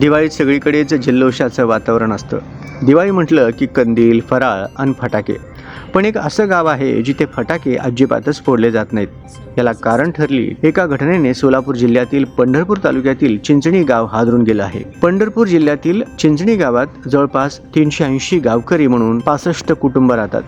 दिवाळीत सगळीकडेच जल्लोषाचं वातावरण असतं. दिवाळी म्हटलं की कंदील फराळ आणि फटाके. पण एक असं गाव आहे जिथे फटाके अजिबातच फोडले जात नाहीत. याला कारण ठरली एका घटनेने सोलापूर जिल्ह्यातील पंढरपूर तालुक्यातील चिंचणी गाव हादरून गेलं आहे. पंढरपूर जिल्ह्यातील चिंचणी गावात जवळपास तीनशे ऐंशी गावकरी म्हणून पासष्ट कुटुंब राहतात.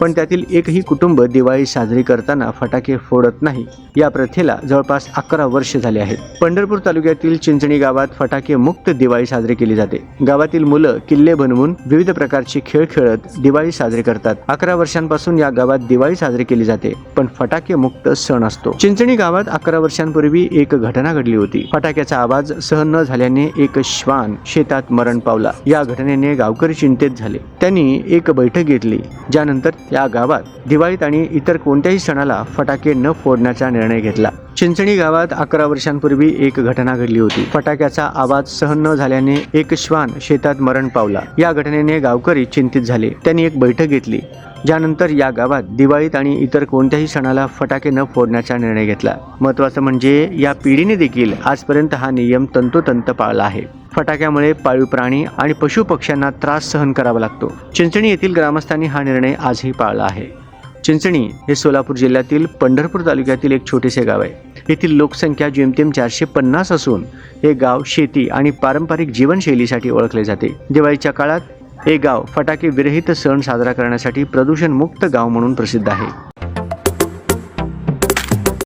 पण त्यातील एकही कुटुंब दिवाळी साजरी करताना फटाके फोडत नाही. या प्रथेला जवळपास अकरा वर्ष झाले आहेत. पंढरपूर तालुक्यातील चिंचणी गावात फटाके मुक्त दिवाळी साजरी केली जाते. गावातील मुलं किल्ले बनवून विविध प्रकारचे खेळ खेळत दिवाळी साजरी करतात. अकरा वर्षांपासून या गावात दिवाळी साजरी केली जाते पण फटाके मुक्त सण असतो. चिंचणी गावात अकरा वर्षांपूर्वी एक घटना घडली होती. फटाक्याचा आवाज सहन न झाल्याने एक श्वान शेतात मरण पावला. या घटनेने गावकरी चिंतेत झाले. त्यांनी एक बैठक घेतली ज्यानंतर या गावात दिवाळीत आणि इतर कोणत्याही सणाला फटाके न फोडण्याचा निर्णय घेतला. चिंचणी गावात अकरा वर्षांपूर्वी एक घटना घडली होती. फटाक्याचा आवाज सहन न झाल्याने एक श्वान शेतात मरण पावला. या घटनेने गावकरी चिंतित झाले. त्यांनी एक बैठक घेतली. ज्यानंतर या गावात दिवाळीत आणि इतर कोणत्याही सणाला फटाके न फोडण्याचा निर्णय घेतला. महत्वाचं म्हणजे या पिढीने देखील आजपर्यंत हा नियम तंतोतंत पाळला आहे. फटाक्यामुळे पाळीव प्राणी आणि पशु पक्ष्यांना त्रास सहन करावा लागतो. चिंचणी येथील ग्रामस्थांनी हा निर्णय आजही पाळला आहे. चिंचणी हे सोलापूर जिल्ह्यातील पंढरपूर तालुक्यातील एक छोटेसे गाव आहे. येथील लोकसंख्या जेमतेम चारशे पन्नास असून हे गाव शेती आणि पारंपरिक जीवनशैलीसाठी ओळखले जाते. दिवाळीच्या काळात हे गाव फटाके विरहित सण साजरा करण्यासाठी प्रदूषण मुक्त गाव म्हणून प्रसिद्ध आहे.